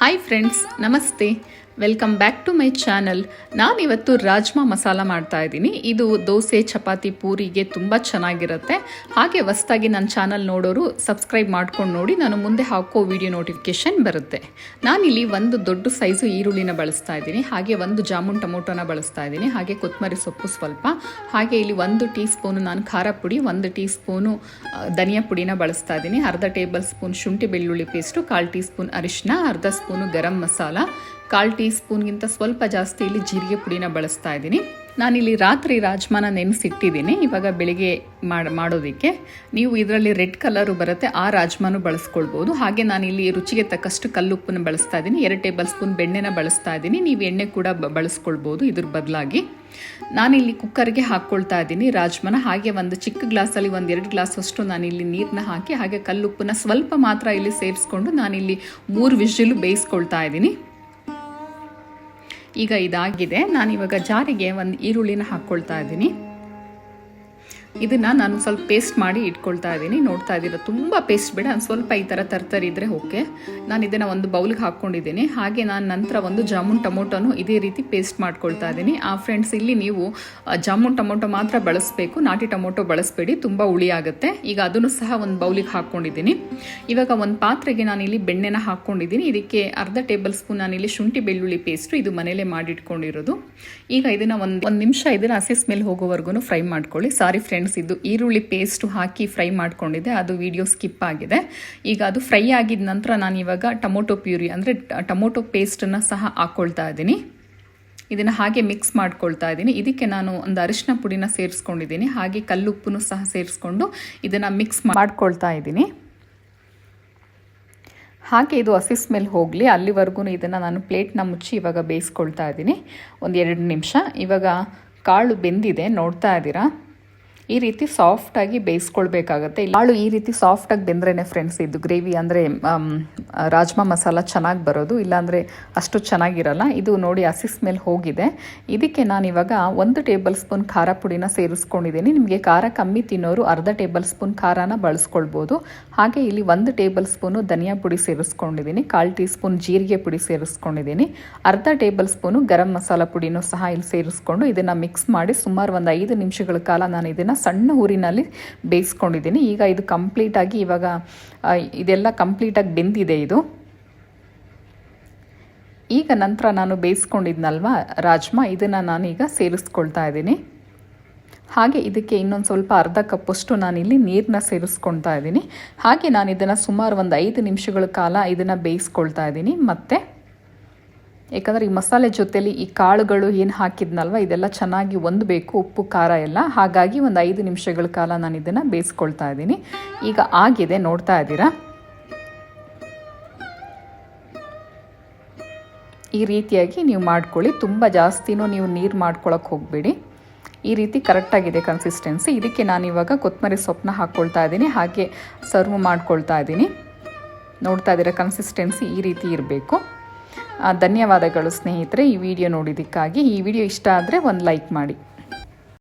Hi friends ನಮಸ್ತೆ welcome back to my channel ನಾನಿವತ್ತು ರಾಜ್ಮಾ ಮಸಾಲ ಮಾಡ್ತಾ ಇದ್ದೀನಿ. ಇದು ದೋಸೆ, ಚಪಾತಿ, ಪೂರಿಗೆ ತುಂಬ ಚೆನ್ನಾಗಿರುತ್ತೆ. ಹಾಗೆ ಹೊಸ್ದಾಗಿ ನನ್ನ ಚಾನಲ್ ನೋಡೋರು ಸಬ್ಸ್ಕ್ರೈಬ್ ಮಾಡ್ಕೊಂಡು ನೋಡಿ, ನಾನು ಮುಂದೆ ಹಾಕೋ ವಿಡಿಯೋ ನೋಟಿಫಿಕೇಷನ್ ಬರುತ್ತೆ. ನಾನಿಲ್ಲಿ ಒಂದು ದೊಡ್ಡ ಸೈಜು ಈರುಳ್ಳಿನ ಬಳಸ್ತಾ ಇದ್ದೀನಿ. ಹಾಗೆ ಒಂದು ಜಾಮೂನ್ ಟೊಮೊಟೊನ ಬಳಸ್ತಾ ಇದ್ದೀನಿ. ಹಾಗೆ ಕೊತ್ತಂಬರಿ ಸೊಪ್ಪು ಸ್ವಲ್ಪ. ಹಾಗೆ ಇಲ್ಲಿ ಒಂದು ಟೀ ಸ್ಪೂನು ನಾನು ಖಾರ ಪುಡಿ, ಒಂದು ಟೀ ಸ್ಪೂನು ಧನಿಯಾ ಪುಡಿನ ಬಳಸ್ತಾ ಇದ್ದೀನಿ. ಅರ್ಧ ಟೇಬಲ್ ಸ್ಪೂನ್ ಶುಂಠಿ ಬೆಳ್ಳುಳ್ಳಿ ಪೇಸ್ಟು ಕಾಲು ಟೀ ಸ್ಪೂನ್ ಅರಿಶಿನ ಅರ್ಧ ಸ್ಪೂನು ಗರಂ ಮಸಾಲ ಕಾಲು ಟೀ ಸ್ಪೂನ್ಗಿಂತ ಸ್ವಲ್ಪ ಜಾಸ್ತಿ ಇಲ್ಲಿ ಜೀರಿಗೆ ಪುಡಿನ ಬಳಸ್ತಾ ಇದ್ದೀನಿ. ನಾನಿಲ್ಲಿ ರಾತ್ರಿ ರಾಜ್ಮಾನ ನೆನೆಸಿಟ್ಟಿದ್ದೀನಿ. ಇವಾಗ ಬೆಳಿಗ್ಗೆ ಮಾಡಿ, ಮಾಡೋದಕ್ಕೆ ನೀವು ಇದರಲ್ಲಿ ರೆಡ್ ಕಲರು ಬರುತ್ತೆ, ಆ ರಾಜ್ಮಾನು ಬಳಸ್ಕೊಳ್ಬೋದು. ಹಾಗೆ ನಾನಿಲ್ಲಿ ರುಚಿಗೆ ತಕ್ಕಷ್ಟು ಕಲ್ಲುಪ್ಪನ್ನು ಬಳಸ್ತಾ ಇದ್ದೀನಿ. ಎರಡು ಟೇಬಲ್ ಸ್ಪೂನ್ ಬೆಣ್ಣೆನ ಬಳಸ್ತಾ ಇದ್ದೀನಿ. ನೀವು ಎಣ್ಣೆ ಕೂಡ ಬಳಸ್ಕೊಳ್ಬೋದು ಇದ್ರ ಬದಲಾಗಿ. ನಾನಿಲ್ಲಿ ಕುಕ್ಕರ್ಗೆ ಹಾಕ್ಕೊಳ್ತಾ ಇದ್ದೀನಿ ರಾಜ್ಮಾನ. ಹಾಗೆ ಒಂದು ಚಿಕ್ಕ ಗ್ಲಾಸಲ್ಲಿ ಒಂದು ಎರಡು ಗ್ಲಾಸ್ ಅಷ್ಟು ನಾನಿಲ್ಲಿ ನೀರನ್ನ ಹಾಕಿ, ಹಾಗೆ ಕಲ್ಲುಪ್ಪನ್ನ ಸ್ವಲ್ಪ ಮಾತ್ರ ಇಲ್ಲಿ ಸೇರಿಸ್ಕೊಂಡು ನಾನಿಲ್ಲಿ ಮೂರು ವಿಷಲು ಬೇಯಿಸ್ಕೊಳ್ತಾ ಇದ್ದೀನಿ. ಈಗ ಇದಾಗಿದೆ. ನಾನಿವಾಗ ಜಾರಿಗೆ ಒಂದು ಈರುಳ್ಳಿನ ಹಾಕ್ಕೊಳ್ತಾ ಇದ್ದೀನಿ. ಇದನ್ನು ನಾನು ಸ್ವಲ್ಪ ಪೇಸ್ಟ್ ಮಾಡಿ ಇಟ್ಕೊಳ್ತಾ ಇದ್ದೀನಿ. ನೋಡ್ತಾ ಇದ್ದೀರಾ, ತುಂಬ ಪೇಸ್ಟ್ ಬೇಡ ಸ್ವಲ್ಪ ಈ ಥರ ತರ್ತರಿ ಇದ್ದರೆ ಓಕೆ ನಾನು ಇದನ್ನು ಒಂದು ಬೌಲ್ಗೆ ಹಾಕ್ಕೊಂಡಿದ್ದೀನಿ ಹಾಗೆ ನಾನು ನಂತರ ಒಂದು ಜಾಮೂನ್ ಟೊಮೊಟೊನು ಇದೇ ರೀತಿ ಪೇಸ್ಟ್ ಮಾಡ್ಕೊಳ್ತಾ ಇದ್ದೀನಿ. ಆ ಫ್ರೆಂಡ್ಸ್ ಇಲ್ಲಿ ನೀವು ಜಾಮೂನ್ ಟೊಮೊಟೊ ಮಾತ್ರ ಬಳಸಬೇಕು. ನಾಟಿ ಟೊಮೊಟೊ ಬಳಸಬೇಡಿ, ತುಂಬ ಹುಳಿ ಆಗುತ್ತೆ. ಈಗ ಅದನ್ನು ಸಹ ಒಂದು ಬೌಲಿಗೆ ಹಾಕ್ಕೊಂಡಿದ್ದೀನಿ ಇವಾಗ ಒಂದು ಪಾತ್ರೆಗೆ ನಾನಿಲ್ಲಿ ಬೆಣ್ಣೆನ ಹಾಕ್ಕೊಂಡಿದ್ದೀನಿ ಇದಕ್ಕೆ ಅರ್ಧ ಟೇಬಲ್ ಸ್ಪೂನ್ ನಾನಿಲ್ಲಿ ಶುಂಠಿ ಬೆಳ್ಳುಳ್ಳಿ ಪೇಸ್ಟು ಇದು ಮನೇಲೆ ಮಾಡಿಟ್ಕೊಂಡಿರೋದು. ಈಗ ಇದನ್ನು ಒಂದು ಒಂದು ನಿಮಿಷ ಇದನ್ನು ಹಸಿ ಸ್ಮೆಲ್ ಹೋಗೋವರೆಗೂ ಫ್ರೈ ಮಾಡ್ಕೊಳ್ಳಿ. ಸಾರಿ ಫ್ರೆಂಡ್ಸ್, ಇದು ಈರುಳ್ಳಿ ಪೇಸ್ಟು ಹಾಕಿ ಫ್ರೈ ಮಾಡ್ಕೊಂಡಿದ್ದೆ. ಅದು ವಿಡಿಯೋ ಸ್ಕಿಪ್ ಆಗಿದೆ. ಈಗ ಅದು ಫ್ರೈ ಆಗಿದ ನಂತರ ನಾನು ಇವಾಗ ಟೊಮೊಟೊ ಪ್ಯೂರಿ ಅಂದರೆ, ಟೊಮೊಟೊ ಪೇಸ್ಟನ್ನು ಸಹ ಹಾಕ್ಕೊಳ್ತಾ ಇದ್ದೀನಿ. ಇದನ್ನು ಹಾಗೆ ಮಿಕ್ಸ್ ಮಾಡ್ಕೊಳ್ತಾ ಇದ್ದೀನಿ. ಇದಕ್ಕೆ ನಾನು ಒಂದು ಅರಿಶಿನ ಪುಡಿನ ಸೇರಿಸ್ಕೊಂಡಿದ್ದೀನಿ. ಹಾಗೆ ಕಲ್ಲುಪ್ಪನ್ನು ಸಹ ಸೇರಿಸ್ಕೊಂಡು ಇದನ್ನು ಮಿಕ್ಸ್ ಮಾಡ್ಕೊಳ್ತಾ ಇದ್ದೀನಿ. ಹಾಗೆ ಇದು ಹಸಿ ಸ್ಮೆಲ್ ಹೋಗಲಿ. ಅಲ್ಲಿವರೆಗೂ ಇದನ್ನು ನಾನು ಪ್ಲೇಟ್ನ ಮುಚ್ಚಿ ಇವಾಗ ಬೇಯಿಸ್ಕೊಳ್ತಾ ಇದ್ದೀನಿ. ಒಂದು ಎರಡು ನಿಮಿಷ. ಇವಾಗ ಕಾಳು ಬೆಂದಿದೆ. ನೋಡ್ತಾ ಇದ್ದೀರಾ? ಈ ರೀತಿ ಸಾಫ್ಟಾಗಿ ಬೇಯಿಸ್ಕೊಳ್ಬೇಕಾಗತ್ತೆ. ಕಾಳು ಈ ರೀತಿ ಸಾಫ್ಟಾಗಿ ಬೆಂದ್ರೇ ಫ್ರೆಂಡ್ಸ್ ಇದು ಗ್ರೇವಿ ಅಂದರೆ ರಾಜ್ಮಾ ಮಸಾಲ ಚೆನ್ನಾಗಿ ಬರೋದು, ಇಲ್ಲಾಂದರೆ ಅಷ್ಟು ಚೆನ್ನಾಗಿರಲ್ಲ. ಇದು ನೋಡಿ ಹಸಿ ಸ್ಮೆಲ್ ಹೋಗಿದೆ. ಇದಕ್ಕೆ ನಾನು ಇವಾಗ ಒಂದು ಟೇಬಲ್ ಸ್ಪೂನ್ ಖಾರ ಪುಡಿನ ಸೇರಿಸ್ಕೊಂಡಿದ್ದೀನಿ. ನಿಮಗೆ ಖಾರ ಕಮ್ಮಿ ತಿನ್ನೋರು ಅರ್ಧ ಟೇಬಲ್ ಸ್ಪೂನ್ ಖಾರನ ಬಳಸ್ಕೊಳ್ಬೋದು. ಹಾಗೆ ಇಲ್ಲಿ ಒಂದು ಟೇಬಲ್ ಸ್ಪೂನು ಧನಿಯಾ ಪುಡಿ ಸೇರಿಸ್ಕೊಂಡಿದ್ದೀನಿ. ಕಾಲು ಟೀ ಸ್ಪೂನ್ ಜೀರಿಗೆ ಪುಡಿ ಸೇರಿಸ್ಕೊಂಡಿದ್ದೀನಿ. ಅರ್ಧ ಟೇಬಲ್ ಸ್ಪೂನು ಗರಂ ಮಸಾಲ ಪುಡಿನೂ ಸಹ ಇಲ್ಲಿ ಸೇರಿಸ್ಕೊಂಡು ಇದನ್ನು ಮಿಕ್ಸ್ ಮಾಡಿ ಸುಮಾರು ಒಂದು ಐದು ನಿಮಿಷಗಳ ಕಾಲ ನಾನು ಇದನ್ನು ಸಣ್ಣ ಊರಿನಲ್ಲಿ ಬೇಯಿಸ್ಕೊಂಡಿದ್ದೀನಿ. ಈಗ ಇದು ಕಂಪ್ಲೀಟಾಗಿ ಇವಾಗ ಇದೆಲ್ಲ ಕಂಪ್ಲೀಟಾಗಿ ಬೆಂದಿದೆ ಇದು. ಈಗ ನಂತರ ನಾನು ಬೇಯಿಸ್ಕೊಂಡಿದ್ನಲ್ವ, ರಾಜ್ಮಾ, ಇದನ್ನು ನಾನೀಗ ಸೇರಿಸ್ಕೊಳ್ತಾ ಇದ್ದೀನಿ. ಹಾಗೆ ಇದಕ್ಕೆ ಇನ್ನೊಂದು ಸ್ವಲ್ಪ ಅರ್ಧ ಕಪ್ಪಷ್ಟು ನಾನಿಲ್ಲಿ ನೀರನ್ನ ಸೇರಿಸ್ಕೊಳ್ತಾ ಇದ್ದೀನಿ. ಹಾಗೆ ನಾನು ಇದನ್ನು ಸುಮಾರು ಒಂದು ಐದು ನಿಮಿಷಗಳ ಕಾಲ ಇದನ್ನು ಬೇಯಿಸ್ಕೊಳ್ತಾ ಇದ್ದೀನಿ. ಮತ್ತು ಯಾಕಂದರೆ ಈ ಮಸಾಲೆ ಜೊತೆಲಿ ಈ ಕಾಳುಗಳು ಏನು ಹಾಕಿದ್ನಲ್ವ, ಇದೆಲ್ಲ ಚೆನ್ನಾಗಿ ಹೊಂದಬೇಕು ಉಪ್ಪು, ಖಾರ ಎಲ್ಲ. ಹಾಗಾಗಿ ಒಂದು ಐದು ನಿಮಿಷಗಳ ಕಾಲ ನಾನು ಇದನ್ನು ಬೇಯಿಸ್ಕೊಳ್ತಾ ಇದ್ದೀನಿ. ಈಗ ಆಗಿದೆ, ನೋಡ್ತಾ ಇದ್ದೀರಾ? ಈ ರೀತಿಯಾಗಿ ನೀವು ಮಾಡ್ಕೊಳ್ಳಿ. ತುಂಬ ಜಾಸ್ತಿನೂ ನೀವು ನೀರು ಮಾಡ್ಕೊಳಕ್ಕೆ ಹೋಗಬೇಡಿ. ಈ ರೀತಿ ಕರೆಕ್ಟಾಗಿದೆ ಕನ್ಸಿಸ್ಟೆನ್ಸಿ ಇದಕ್ಕೆ ನಾನು ಇವಾಗ ಕೊತ್ತಂಬರಿ ಸೊಪ್ಪನ್ನ ಹಾಕ್ಕೊಳ್ತಾ ಇದ್ದೀನಿ. ಹಾಗೆ ಸರ್ವ್ ಮಾಡ್ಕೊಳ್ತಾ ಇದ್ದೀನಿ. ನೋಡ್ತಾ ಇದ್ದೀರಾ ಕನ್ಸಿಸ್ಟೆನ್ಸಿ ಈ ರೀತಿ ಇರಬೇಕು. ಧನ್ಯವಾದಗಳು ಸ್ನೇಹಿತರೆ ಈ ವಿಡಿಯೋ ನೋಡಿದ್ದಕ್ಕಾಗಿ. ಈ ವಿಡಿಯೋ ಇಷ್ಟ ಆದರೆ ಒಂದು ಲೈಕ್ ಮಾಡಿ.